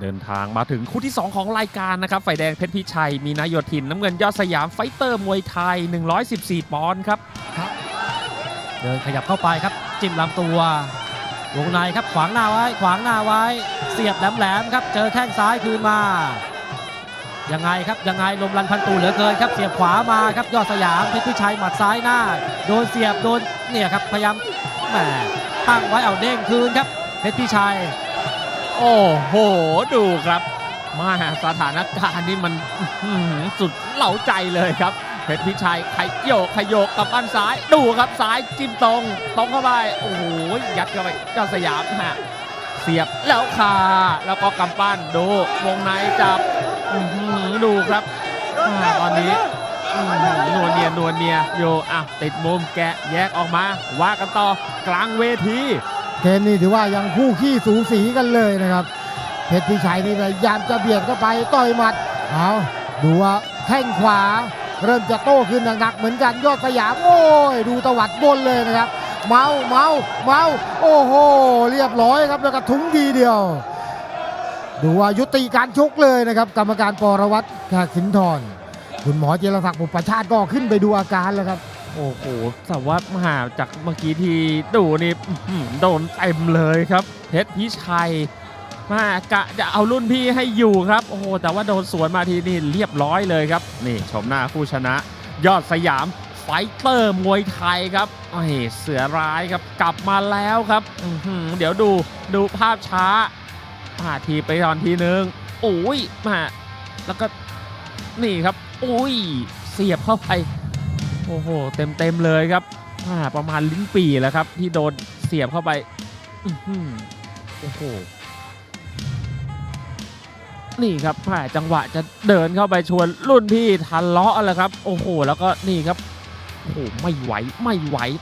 เดินทางมาถึงคู่ที่ 2 ของรายการนะครับฝ่ายแดงเพชรพิชัย มีนายโยธิน น้ำเงินยอดสยามไฟเตอร์มวยไทย 114 ปอนด์ครับ เดินขยับเข้าไปครับ จิ้มลำตัว วงในครับขวางหน้าไว้ ขวางหน้าไว้ เสียบแหลมๆครับ เจอแข้งซ้ายคืนมา ยังไงครับ ยังไงลมรันพันตูเหลือเกินครับ เสียบขวามาครับ ยอดสยามเพชรพิชัยหมัดซ้ายหน้า โดนเสียบ โดนเนี่ยครับ พยายามแหมตั้งไว้เอาเด้งคืนครับ เพชรพิชัย โอ้โห ดูครับมาสถานการณ์นี่มันสุดเหล่าใจเลยครับ เพชรพิชัยขยโยกขยโยกกับบ้านซ้ายดูครับซ้ายจิ้มตรงตรงเข้าไปโอ้โหยัดเข้าไปเจ้าสยามฮะเสียบแล้วคาแล้วก็กำปั้นดูวงในจับดูครับอตอนนี้นวลเนียนวลเนียโยอะติดมุมแกะแยกออกมา ว่ากันต่อกลางเวที เกมนี้ถือว่ายังคู่ขี้สูสีกันเลยนะครับ เพชรพิชัยนี่พยายามจะเบียดเข้าไปต่อยหมัดเอาดูว่าแข้งขวา เริ่มจะโต้ขึ้นหนักๆเหมือนกันยอดสยามโอ้ยดูตวัดบนเลยนะครับ เมาเมาเมาโอ้โหเรียบร้อยครับแล้วก็ทุ้งทีเดียว ดูว่ายุติการชกเลยนะครับ กรรมการปรวัตรแขกสินทรคุณหมอเจรศักดิ์บุปชาติก็ขึ้นไปดูอาการแล้วครับ โอ้โหแต่ว่ามหาจากเมื่อกี้ที่ดูนี่โดนเต็มเลยครับเพชรพิชัยมากะจะเอารุ่นพี่ให้อยู่ครับโอ้โหแต่ว่าโดนสวนมาทีนี่เรียบร้อยเลยครับ นี่ชมหน้าผู้ชนะ ยอดสยามไฟเตอร์มวยไทยครับไอ้เสือร้ายครับกลับมาแล้วครับเดี๋ยวดูดูภาพช้ามาทีไปตอนทีนึงโอ้ยมาแล้วก็นี่ครับโอ้ยเสียบเข้าไป โอ้โหเต็มเต็มๆเลยครับประมาณลิ้นปี่แหล้วครับ ที่โดนเสียบเข้าไปโอ้โหนี่ครับผ่าจังหวะจะเดินเข้าไปชวนรุ่นพี่ทันเลาะแล้วครับ โอ้โห แล้วก็นี่ครับ โอ้โห ไม่ไหว ไม่ไหว